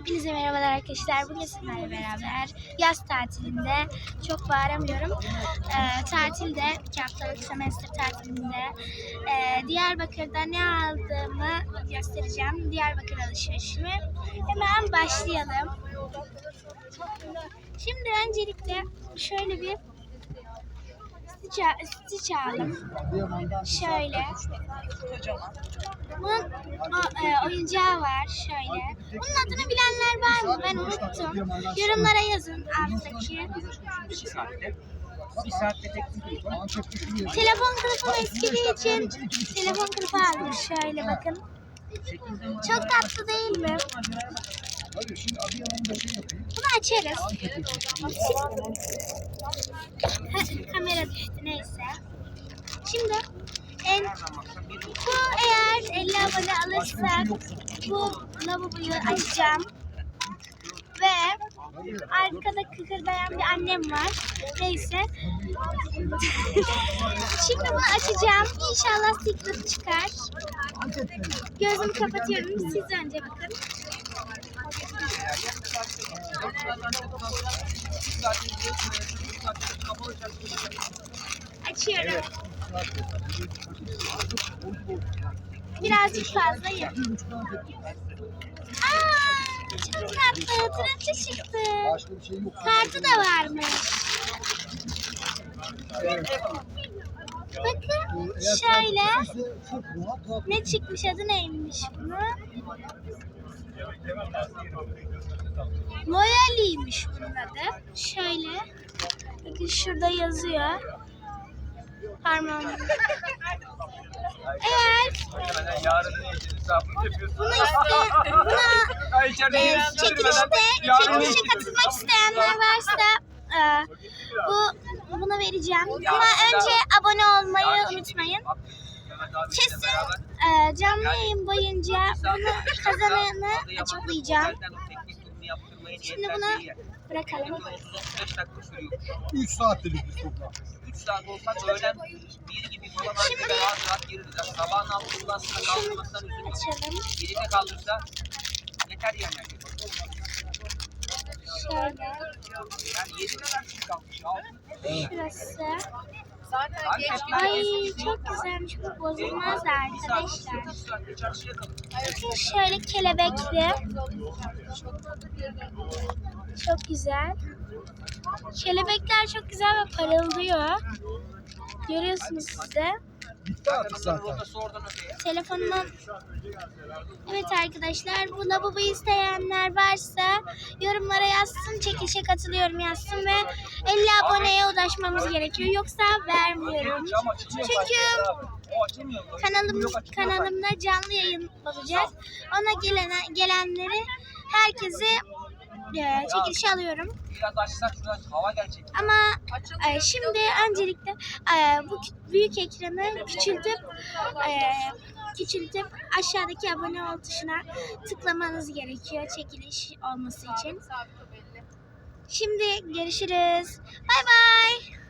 Hepinize merhabalar arkadaşlar. Bugün sizlerle beraber yaz tatilinde çok bağıramıyorum. Ee, tatilde, iki haftalık semester tatilinde e, Diyarbakır'da ne aldığımı göstereceğim. Diyarbakır alışverişimi. Hemen başlayalım. Şimdi öncelikle şöyle bir stitch, stitch aldım. Şöyle. Bunun e, oyuncağı var şöyle. Bunun adını bilenler var mı? Ben unuttum. Yorumlara yazın alttaki. Telefon kılıfım eskidiği için telefon kılıfı aldım. Şöyle bakın. Çok tatlı değil mi? Bunu açarız. Kamera düştü neyse. Şimdi en 50 abone alırsak bu lavaboyu açacağım. Ve arkada kıkırdayan bir annem var. Neyse. Şimdi bunu açacağım. İnşallah secret çıkar. Gözümü kapatıyorum. Siz önce bakın. Açıyorum. Birazcık fazla yedim. Aa, çok tatlı. Turuncu çıktı. Kartı da varmış. Bakın şöyle. Ne çıkmış adı neymiş bunun? Loyaliymiş bunun adı. Şöyle. Bakın şurada yazıyor. Parmağım. Eğer Yarın hesabını yapıyorsun. bunu iste, buna Ay içeride e, çekilişte, çekilişe katılmak isteyenler varsa e, bu bunu vereceğim. Buna önce abone olmayı unutmayın. Kesin e, canlı yayın boyunca bunu kazananı açıklayacağım. Şimdi bunu bırakalım. 5 dakika sürüyor. 3 saattir biz toplam. 3 saat olsa öğlen 1 gibi falan artık rahat rahat gireriz. Yani sabahın altından sonra kaldırmaktan üzülüyorum. Açalım. Birine kaldırsa yeter yani. Şöyle. Yani 7 kadar kişi kalmış. Şurası. Ay, Ay çok güzelmiş. Bu bozulmaz da arkadaşlar. 3 saatte çarşıya kalır. Bakın şöyle kelebekli. Çok güzel. Kelebekler çok güzel ve parıldıyor. Görüyorsunuz siz de. Bitti artık zaten. Telefonumdan Evet arkadaşlar bu lavaboyu isteyenler varsa yorumlara yazsın çekilişe katılıyorum yazsın ve 50 aboneye ulaşmamız gerekiyor yoksa vermiyorum. Çünkü kanalım kanalımda canlı yayın olacak. Ona gelen gelenleri herkese e, çekilişe alıyorum. Biraz açsak şuradan hava gelecek. Ama e, şimdi öncelikle e, bu büyük ekranı küçültüp e, küçültüp aşağıdaki abone ol tuşuna tıklamanız gerekiyor çekiliş olması için. Şimdi görüşürüz. Bay bay.